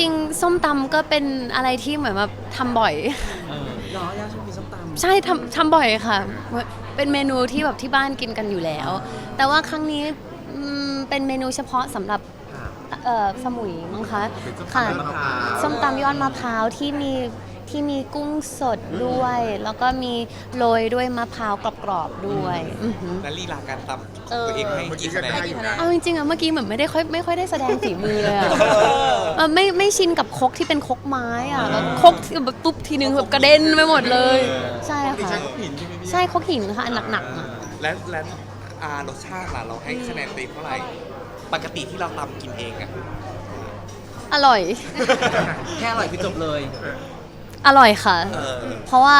ริง ๆ ส้มตำก็เป็นอะไรที่เหมือนแบบทำบ่อย เหรอย่าชอบกินส้มตำใช่ทำทำบ่อยค่ะ เป็นเมนูที่แบบที่บ้านกินกันอยู่แล้ว แต่ว่าครั้งนี้อืมเป็นเมนูเฉพาะสำหรับค่ะเอ่อสมุยมั้งคะเป็นส้มตำค่ะยอดมะพร้าวส้มตำยอดมะพร้าวที่มี ที่มีกุ้งสดด้วย แล้วก็มีโรยด้วยมะพร้าวกรอบๆด้วยอือหือ และลีลาการตำของตัวเองให้กี่คะแนนได้อยู่นะเอาจริงๆอะเมื่อกี้เหมือนไม่ได้ค่อยไม่ค่อยได้แสดงฝีมือเลยอะเออไม่ไม่ชินกับครกที่เป็นครกไม้อะแล้วครกที่แบบตุ๊บทีนึงแบบกระเด็นไปหมดเลย ใช่ดิค่ะฉันก็ผินใช่ไหมพี่ใช่ครกหินค่ะอันหนักๆอะและและอารสชาติล่ะเราให้คะแนนเต็มเท่าไหร่ ปกติที่เราตำกินเองอะอร่อย แค่อร่อยคือจบเลย อร่อยค่ะ เออเพราะว่า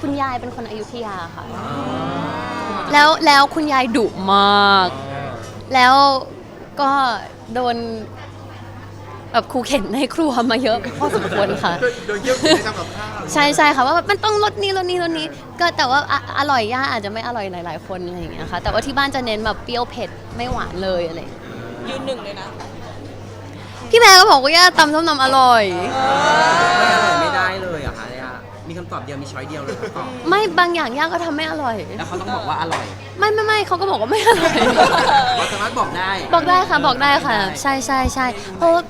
คุณยายเป็นคนอยุธยาค่ะ แล้วแล้วคุณยายดุมาก แล้วก็โดนแบบครูเข็นในครัวมาเยอะพอสมควรค่ะ โดยโดยเยี่ยมในทำกับข้าวใช่ใช่ค่ะว่ามันต้องรสนี้รสนี้รสนี้ ก็แต่ว่าอะอร่อยย่าอาจจะไม่อร่อยหลาย ๆ คนอะไรอย่างเงี้ยค่ะแต่ว่าที่บ้านจะเน้นแบบเปรี้ยวเผ็ดไม่หวานเลยอะไรอย่างเงี้ยยืนหนึ่งเลยนะ พี่แม่ก็บอกว่าย่าตำส้มตำอร่อย ไม่อร่อยไม่ได้เลยเหรอะคะย่ามีคำตอบเดียวมีช้อยเดียวเลยคำตอบไม่บางอย่างย่าก็ทำไม่อร่อย แล้วเขาต้องบอกว่าอร่อยไม่ไม่ไม่เขาก็บอกว่าไม่อร่อย เราสามารถบอกได้บอกได้ค่ะบอกได้ค่ะ ใช่ใช่ใช่เพราะว่า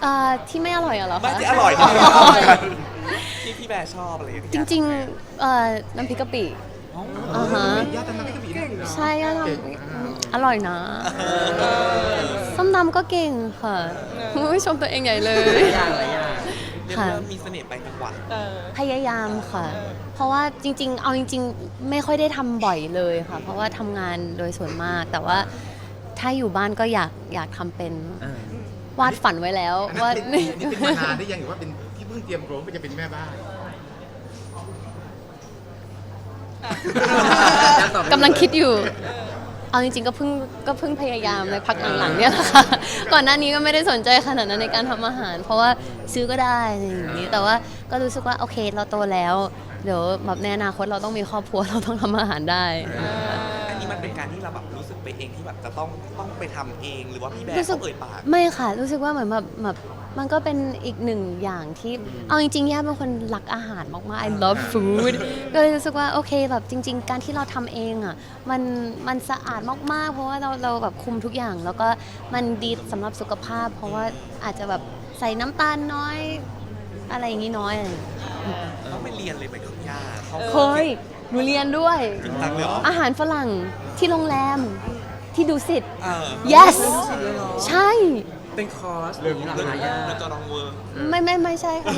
เอ่อที่ไม่อร่อยอะเหรอไม่คะที่อร่อยอ๋อที่พี่แบร์ชอบอะไรอย่างจเงี้ยริงๆเอ่อน้ำพริกกะปิอ๋ออ่าฮะย่าทำน้ำพริกกะปิได้ด้วยเหรอใช่ย่าทเก่งำ อร่อยนะส้มตำก็เก่งค่ะไม่ชมตัวเองใหญ่เลย หลายอย่างหลายอย่างเรียกค่ะ ว่ามีเสน่ห์ไปจังหวัดเออพยายามค่ะ เพราะว่าจริง ๆ เอาจริง ๆ ไม่ค่อยได้ทำบ่อยเลยค่ะ เพราะว่าทำงานโดยส่วนมาก แต่ว่าถ้าอยู่บ้านก็อยากอยากทำเป็นเออวาดฝันไว้แล้วอันนั้นว่าเป็นนี่เป็นมานานได้ยังหรือว่าเป็นที่เพิ่งเตรียมโรงก็จะเป็นแม่บ้านย่าตอบไม่กำลังคิดอยู่ เอาจริงๆก็เพิ่งก็เพิ่งพยายามในพักหลังๆเนี่ยแหละค่ะ ก่อนหน้านี้ก็ไม่ได้สนใจขนาดนั้นในการทำอาหาร เพราะว่าซื้อก็ได้อะไรอย่างนี้ แต่ว่าก็รู้สึกว่าโอเคเราโตแล้ว เดี๋ยวแบบในอนาคตเราต้องมีครอบครัวเราต้องทำอาหารได้อันนี้มัน เป็นการที่เราแบบรู้สึกไปเองที่แบบจะต้องต้องไปทำเองหรือว่าพี่แบร์รู้สึก เขาเอ่ยปาก ไม่ค่ะ รู้สึกว่าเหมือนแบบแบบมันก็เป็นอีกหนึ่งอย่างที่ เอาจริงๆย่าเป็นคนรักอาหารมากๆ I love food ก็เลยรู้สึกว่าโอเคแบบจริง ๆ การที่เราทำเองอะมันมันสะอาดมากๆ เพราะว่าเราเราแบบคุมทุกอย่าง แล้วก็มันดีสำหรับสุขภาพ เพราะว่าอาจจะแบบใส่น้ำตาลน้อย อะไรอย่างนี้น้อยอะไรอย่างงี้ต้องไปเรียนเลยไหมคุณย่าเขาเคย หนูเรียนด้วย จริงจังเลยเหรออาหารฝรั่งที่โรงแรมที่ดูสิทเออ yes ใช่ เป็นคอร์สอย่างนี้เหรอเรื่องคะย่าเรื่องกระรองเวิร์กไม่ไม่ไม่ใช่ค่ะ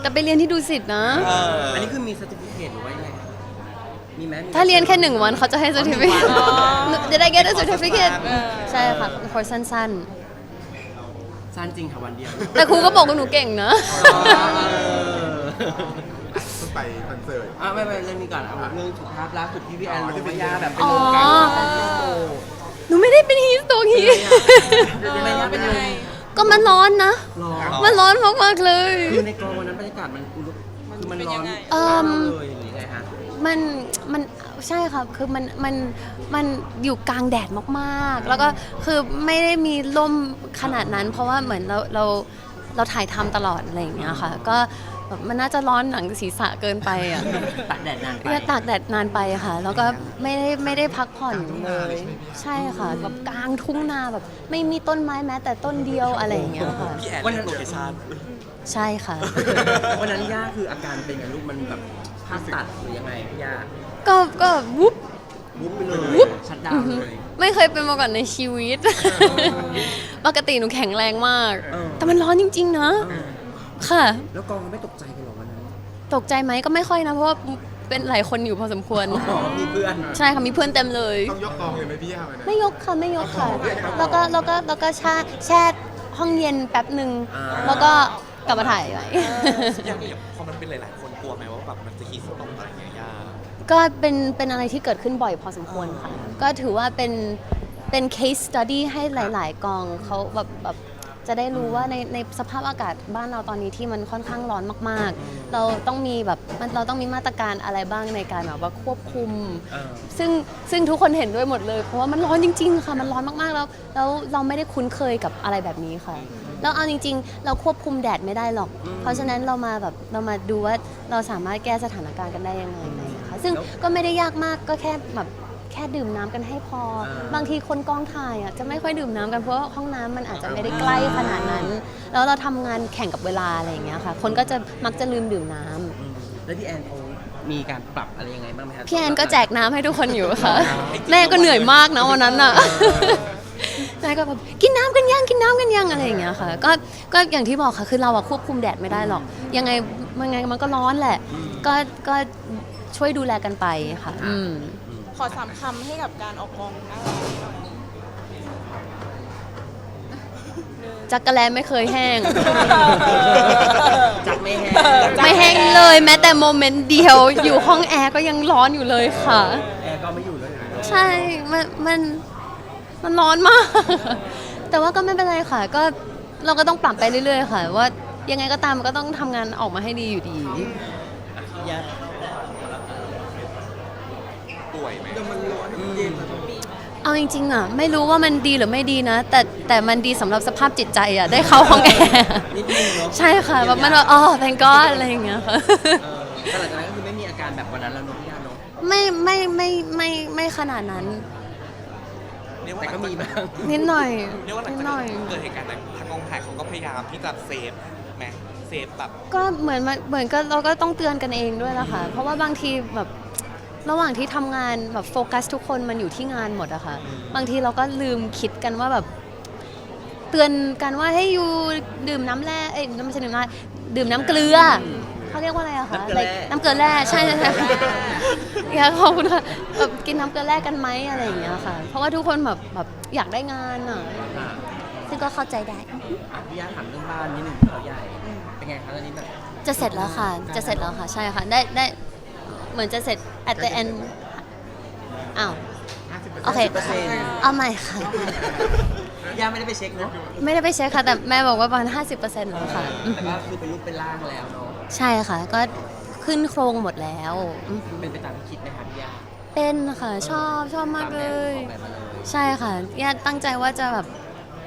แต่ไปเรียนที่ดูสิทธ์นะ เอออันนี้คือมีสติฟิเคตหรือว่ายังไงคะมีไหมมีไหมถ้าเรียนแค่หนึ่งวันเขาจะให้ certificate อ๋อจะได้ get a certificate ใช่ค่ะคอร์สสั้นสั้นจริงค่ะวันเดียว ๆ แต่ครูก็บอกว่าหนูเก่งนะเพิ่ง ไปคอนเสิร์ต อะไม่ไม่เรื่องนี้ก่อนเอาเรื่องสุขภาพล่าสุดที่พี่แอนอ๋อบอกที่เป็นว่าย่าแบบเป็นอ๋อโรคการโต หนูไม่ได้เป็นฮีสโตฮียังไงย่าเป็นยังไง ก็มันร้อนนะ ร้อนมันร้อนมากๆเลย คือในกองวันนั้นบรรยากาศมันอุดมคือมันร้อนเอิ่ม เลยอย่างนี้ไงฮะมันมันใช่ค่ะคือมันมันมันอยู่กลางแดดมากๆ แล้วก็คือไม่ได้มีร่มขนาดนั้น เพราะว่าเหมือนเราเราเราถ่ายทำตลอดอะไรอย่างเงี้ยค่ะ ก็ แบบมันน่าจะร้อนหนังศีรษะเกินไปอะตัดแดดนานไปเนี่ยตากแดดนานไปค่ะ แล้วก็ไม่ได้ไม่ได้พักผ่อนเลย ใช่ค่ะแบบกลางทุ่งนาแบบ ไม่มีต้นไม้แม้แต่ต้นเดียวอะไรอย่างเงี้ยค่ะ พี่แอนวันนั้น โลเคชั่นใช่ค่ะ วันนั้นย่าคืออาการเป็นไงลูกมันแบบภาพตัดหรือยังไงพี่ย่าก็ก็วุบ วุบไปเลยวุบชัดดาวน์เลย ไม่เคยเป็นมาก่อนในชีวิต ปกติหนูแข็งแรงมาก เออแต่มันร้อนจริง ๆ นะ เออ ค่ะ แล้วกองไม่ตกใจกันเหรอวันนั้นตกใจไหมก็ไม่ค่อยนะ เพราะว่าเป็นหลายคนอยู่พอสมควร อ๋อมีเพื่อนใช่ค่ะมีเพื่อนเต็มเลย ต้องยกกองเลยไหมพี่ย่าวันนั้น ไม่ยกค่ะไม่ยกค่ะ แล้วก็แล้วก็แล้วก็แช่แช่ห้องเย็นแป๊บหนึ่งอ่าแล้วก็กลับมาถ่ายไว้อย่างนี้พอมันเป็นหลาย ๆ คนกลัวไหมว่าแบบมันจะฮีสโตกอะไรอย่างเงี้ยย่าก็เป็นเป็นอะไรที่เกิดขึ้นบ่อยพอสมควรค่ะ ก็ถือว่าเป็นเป็น case study ให้หลาย ๆ กองเขาแบบแบบ จะได้รู้ว่าในในสภาพอากาศบ้านเราตอนนี้ที่มันค่อนข้างร้อนมาก ๆ เราต้องมีแบบมันเราต้องมีมาตรการอะไรบ้างในการแบบว่าควบคุม เออ ซึ่งซึ่งทุกคนเห็นด้วยหมดเลย เพราะว่ามันร้อนจริง ๆ ค่ะ มันร้อนมาก ๆ แล้วแล้วเราไม่ได้คุ้นเคยกับอะไรแบบนี้ค่ะ แล้วเอาจริง ๆ เราควบคุมแดดไม่ได้หรอกเพราะฉะนั้นเรามาแบบเรามาดูว่าเราสามารถแก้สถานการณ์กันได้ยังไงอะไรอย่างเงี้ยค่ะซึ่งก็ไม่ได้ยากมากก็แค่แบบ แค่ดื่มน้ำกันให้พอ บางทีคนกองถ่ายอะจะไม่ค่อยดื่มน้ำกันเพราะว่าห้องน้ำมันอาจจะไม่ได้ใกล้ขนาดนั้น แล้วเราทำงานแข่งกับเวลาอะไรอย่างเงี้ยค่ะ คนก็จะมักจะลืมดื่มน้ำอืมแล้วพี่แอนเขามีการปรับอะไรยังไงบ้างไหมครับ พี่แอนก็แจกน้ำให้ทุกคนอยู่ค่ะ แม่ก็เหนื่อยมากนะวันนั้นน่ะ แม่ก็แบบกินน้ำกันยังกินน้ำกันยังอะไรอย่างเงี้ยค่ะ ก็ก็อย่างที่บอกค่ะคือเราอะควบคุมแดดไม่ได้หรอก ยังไงมันไงมันก็ร้อนแหละ ก็ก็ช่วยดูแลกันไปค่ะ อืม ขอสามคำให้กับการออกกองหน้าเราหน่อยจักรแลไม่เคยแห้ง จักไม่แห้งไม่แห้งเลยแม้แต่โมเมนต์เดียว อยู่ห้องแอร์ก็ยังร้อนอยู่เลยค่ะ แอร์ก็ไม่อยู่เลยใช่ มัน มัน มันร้อนมาก แต่ว่าก็ไม่เป็นไรค่ะ ก็เราก็ต้องปรับไปเรื่อยๆ ค่ะ ว่ายังไงก็ตามมันก็ต้องทำงานออกมาให้ดีอยู่ดียา ป่วยไหมเอาจริงๆอะไม่รู้ว่ามันดีหรือไม่ดีนะ แต่แต่มันดีสำหรับสภาพจิตใจอะได้เข้าห้องแอร์นิดนึงเนาะใช่ค่ะแบบมันแบบอ๋อ thank god อะไรอย่างเงี้ยค่ะ เออแต่หลังจากนั้นก็คือไม่มีอาการแบบวันนั้นแล้วเนอะพี่ยาเนอะไม่ไม่ไม่ไม่ไม่ขนาดนั้น เรียกว่าแต่ก็มีบ้างนิดหน่อยเรียกว่าหลังนิดจากหน่อย เกิดเหตุการณ์นั้นทางกองถ่ายเขาก็พยายามที่จะเซฟไหมเซฟแบบก็เหมือนมันเหมือนก็เราก็ต้องเตือนกันเองด้วยละค่ะเพราะว่าบางทีแบบ ระหว่างที่ทำงานแบบโฟกัสทุกคนมันอยู่ที่งานหมดอะค่ะ บางทีเราก็ลืมคิดกันว่าแบบ เตือนกันว่าให้อยู่ดื่มน้ำแร่เอ้ยไม่ใช่ดื่มน้ำดื่มน้ำเกลืออเขาเรียกว่าอะไรอะคะน้ำเกลือแร่น้ำเกลือแร่ใช่ใช่ใช่อยากขอบคุณค่ะแบบกินน้ำเกลือแร่กันไหมอะไรอย่างเงี้ยค่ะ เพราะว่าทุกคนแบบแบบอยากได้งานอะอะซึ่งก็เข้าใจได้ อะพี่ยาถามเรื่องบ้านนิดหนึ่งที่เขาใหญ่ เป็นไงคะตอนนี้แบบจะเสร็จแล้วค่ะ จะเสร็จแล้วค่ะ ใช่ค่ะ ได้ได้ เหมือนจะเสร็จ at the end อ้าวโอเคเอาใหม่ค่ะ ย่าไม่ได้ไปเช็คเนาะไม่ได้ไปเช็คค่ะ แต่แม่บอกว่าประมาณ50%แล้วค่ะอืมแต่ก็คือเป็นรูปเป็นร่างแล้วเนาะใช่ค่ะ ก็ขึ้นโครงหมดแล้วอืมเป็นไปตามที่คิดไหมคะพี่ยาเป็นค่ะ ชอบชอบมากตามเลแบบยออกแบบมาเลยใช่ค่ะย่าตั้งใจว่าจะแบบ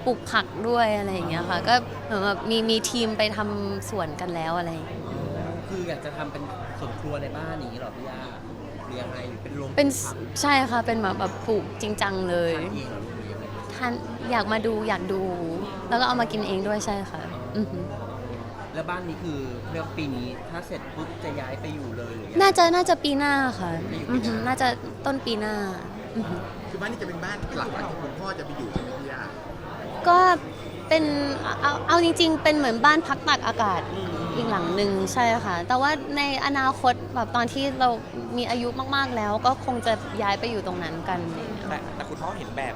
ปลูกผักด้วยอะไรอย่างเงี้ยค่ะ ก็เหมือนแบบมีมีทีมไปทำสวนกันแล้วอะไรอย่างเงี้ยคื ออยากจะทำเป็นสวนครัวในบ้านอย่างนี้เหรอพี่ยาหรือยังไงหรือเป็นโรงเป็นผักใช่ค่ะเป็นแบบแบบปลูกจริงจังเลยทานเองเหรอหรือยังไงทานอยากมาดูอยากดู แล้วก็เอามากินเองด้วยใช่ค่ะอือหือแล้วบ้านนี้คือเรียกว่าปีนี้ถ้าเสร็จปุ๊บจะย้ายไปอยู่เลยหรือยังไงน่าจะน่าจะปีหน้าค่ะปีหน้าอือหือน่าจะต้นปีหน้าอือหือ คือบ้านนี้จะเป็นบ้านหลักที่คุณพ่อจะไปอยู่ใช่ไหมพี่ยาก็เป็นเอาเอาจริง ๆ เป็นเหมือนบ้านพักตากอากาศ อีกหลังหนึ่งใช่ค่ะ แต่ว่าในอนาคตแบบตอนที่เรามีอายุมากๆแล้ว ก็คงจะย้ายไปอยู่ตรงนั้นกันอะไรอย่างเงี้ยแต่แต่คุณพ่อเห็นแบบ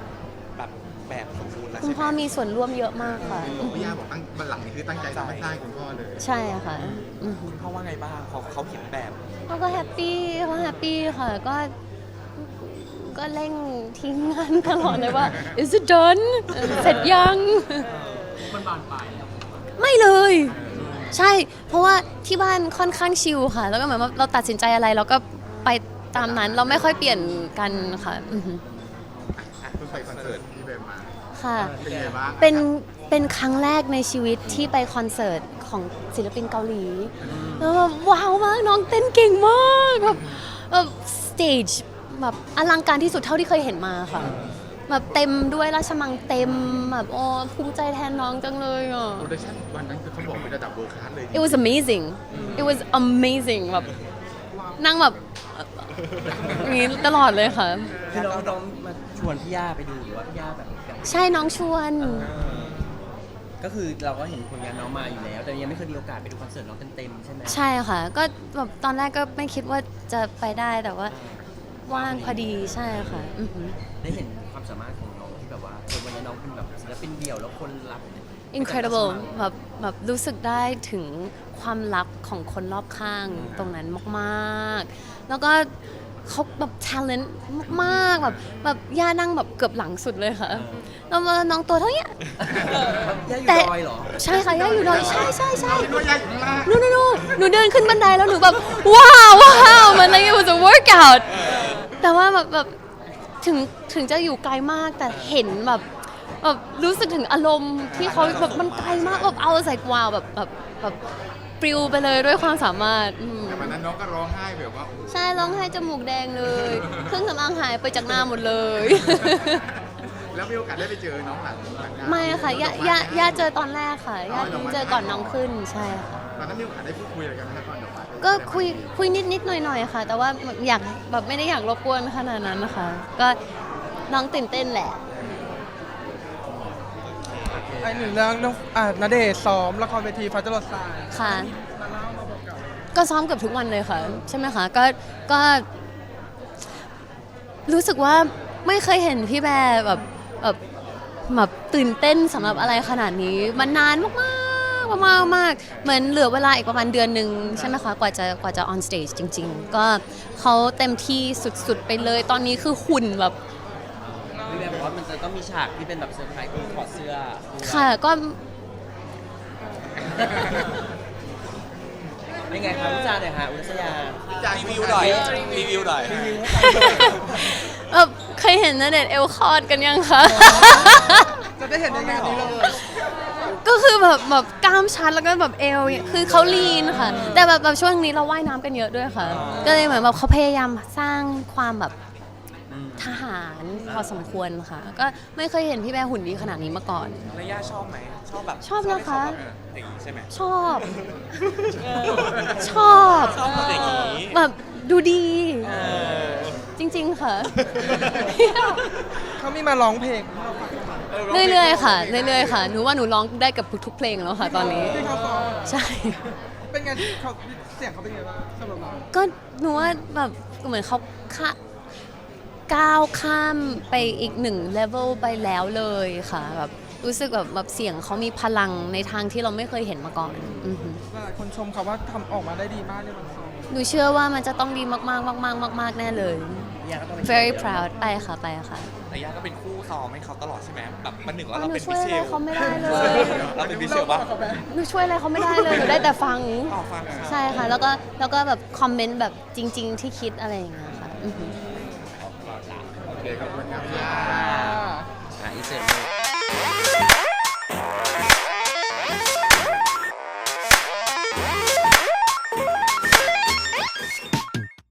แบบแบบสมบูรณ์แล้วคุณใช่ไหมพ่อมีส่วนร่วมเยอะมากค่ะพี่ยาบอกตั้งบ้านหลังนี้คือตั้งใจทำให้สร้างคุณพ่อเลย ใช่ค่ะอือหือคุณพ่อว่าไงบ้างเขาเขาเห็นแบบเขาก็แฮปปี้เขาแฮปปี้ค่ะก็ก็เร่งทีมงานตลอดเลยว่า is it done เอ่อเสร็จยัง มันบานปลายแล้วไม่เลย ใช่ เพราะว่าที่บ้านค่อนข้างชิลค่ะ แล้วก็เหมือนว่าเราตัดสินใจอะไรเราก็ไปตามนั้นเราไม่ค่อยเปลี่ยนกันค่ะอือหือเพิ่งไปคอนเสิร์ตที่เบมมาค่ะ เป็นไงบ้างเป็นเป็นครั้งแรกในชีวิตที่ไปคอนเสิร์ตของศิลปินเกาหลีแล้วแบบว้าวมากน้องเต้นเก่งมากแบบแบบสเตจแบบอลังการที่สุดเท่าที่เคยเห็นมาค่ะ แบบเต็มด้วยราชมังเต็มแบบโอ้ภูมิใจแทนน้องจังเลยอะ โปรดักชั่นวันนั้นคือเขาบอกเป็นระดับเวิร์คคลาสเลย it was amazing it was amazing แบบนั่งแบบอย่างนี้ตลอดเลยค่ะ คือน้องน้องมาชวนพี่ย่าไปดูหรือว่าพี่ย่าแบบอยากใช่น้องชวน ก็คือเราก็เห็นผลงานน้องมาอยู่แล้ว แต่ยังไม่เคยมีโอกาสไปดูคอนเสิร์ตน้องเต็มๆใช่ไหมใช่ค่ะ ก็แบบตอนแรกก็ไม่คิดว่าจะไปได้แต่ว่า ว่างพอดีใช่ค่ะอือหือ ได้เห็นความสามารถของน้องที่แบบว่าเออวันนี้น้องเป็นแบบศิลปินเดี่ยวแล้วคนรับ incredible แบบแบบรู้สึกได้ถึงความรักของคนรอบข้างตรงนั้นมาก ๆ แล้วก็เขาแบบ talent มากๆแบบแบบย่านั่งแบบเกือบหลังสุดเลยค่ะแล้วมาน้องตัวเท่าเนี้ย ย่าอยู่แต่ ดอยเหรอใช่ค่ะย่าอยู่ดอยใช่ใช่ใช่เป็นว่ายากอยู่ข้างล่างหนูหนูหนูหนูเดินขึ้นบันไดแล้วหนูแบบ ว้าวว้าวมันอะไร it was a workout แต่ว่าแบบแบบถึงถึงจะอยู่ไกลมากแต่เห็นแบบแบบรู้สึกถึงอารมณ์ที่เขาแบบมันไกลมากแบบเอาใส่วาวแบบแบบแบบปลิวไปเลยด้วยความสามารถอืมแต่วันนั้นน้องก็ร้องไห้แบบว่าใช่ร้องไห้จมูกแดงเลย เครื่องสำอางหายไปจากหน้าหมดเลย แล้วมีโอกาสได้ไปเจอน้องหลังหลังงานไม่ค่ะย่าย่าย่าเจอตอนแรกค่ะย่าเจอก่อนน้องขึ้นใช่ค่ะ ตอนนั้นมีโอกาสได้พูดคุยอะไรกันไหมครับตอนดอกไม้ ก็คุยคุยนิดนิดหน่อยหน่อยๆค่ะ แต่ว่าแบบอยากแบบไม่ได้อยากรบกวนขนาดนั้นนะคะ ก็น้องตื่นเต้นแหละไอ้หนึ่งเรื่องเรื่องอ่าณเดชน์ซ้อมละครเวทีฟ้าจรดทรายค่ะ มาเล่ามาบอกกับก็ซ้อมเกือบทุกวันเลยค่ะ ใช่ไหมคะก็ก็ รู้สึกว่าไม่เคยเห็นพี่แบร์แบบแบบแบบตื่นเต้นสำหรับอะไรขนาดนี้ มันนานมาก มากมากๆมากๆเหมือนเหลือเวลาอีกประมาณเดือนหนึ่งใช่ไหมคะกว่าจะกว่าจะ on stage จริง ๆ ก็เขาเต็มที่สุดๆไปเลย ตอนนี้คือหุ่นแบบพี่แบร์บอกว่ามันจะต้องมีฉากที่เป็นแบบเซอร์ไพรส์คือถอดเสื้อค่ะก็เป็นไงคะวิจารณ์หน่อยค่ะอุรัสยารีวิวหน่อยรีวิวหน่อยแบบเคยเห็นนะเด็ดเอลคอร์ดกันยังคะ จะได้เห็นในงานนี้เลย ก็คือแบบแบบกล้ามชัดแล้วก็แบบเอวเนี่ยคือเขาลีนค่ะ แต่แบบแบบช่วงนี้เราว่ายน้ำกันเยอะด้วยค่ะ ก็เลยเหมือนแบบเขาพยายามสร้างความแบบทหารพอสมควรค่ะ ก็ไม่เคยเห็นพี่แบร์หุ่นดีขนาดนี้มาก่อน ระยะชอบไหมชอบแบบชอบนะคะ ให้เขาแบบอย่างนี้ใช่ไหมชอบ ชอบชอบแบบอย่างนี้แบบดูดี เออจริง ๆ ค่ะ เขามีมาร้องเพลง เรื่อยๆค่ะเรื่อยๆค่ะหนูว่าหนูร้องได้กับทุกๆเพลงแล้วค่ะตอนนี้ ที่เขาซ้อมใช่ เป็นไงเขาเสียงเขาเป็นไงบ้างสำหรับเราก็หนูว่าแบบเหมือนเขาข้าก้าวข้ามไปอีกหนึ่งเลเวลไปแล้วเลยค่ะแบบรู้สึกแบบแบบเสียงเขามีพลังในทางที่เราไม่เคยเห็นมาก่อนอือหือหลายคนชมเขาว่าทำออกมาได้ดีมากในวันซ้อมหนูเชื่อว่ามันจะต้องดีมากๆมากๆมากๆแน่เลยย่าก็ต้องไป very proud ไปค่ะไปค่ะ ระยะก็เป็นคู่ซ้อมให้เขาตลอดใช่ไหมแบบมันหนึ่งอ๋ว่าอเราหนูเป็นช่วมิยเชอะไรลเขาไม่ได้เลย เราเป็นมิเชลปะหนูช่วยอะไรเขาไม่ได้เลยหนูได้แต่ฟัง อ๋อฟังใช่ค่ะ แล้วก็แล้วก็แบบคอมเมนต์แบบจริง ๆ ที่คิดอะไรอย่างเงี้ยค่ะอือหือ โอเคขอบคุณครับอะอีเสร็จเลย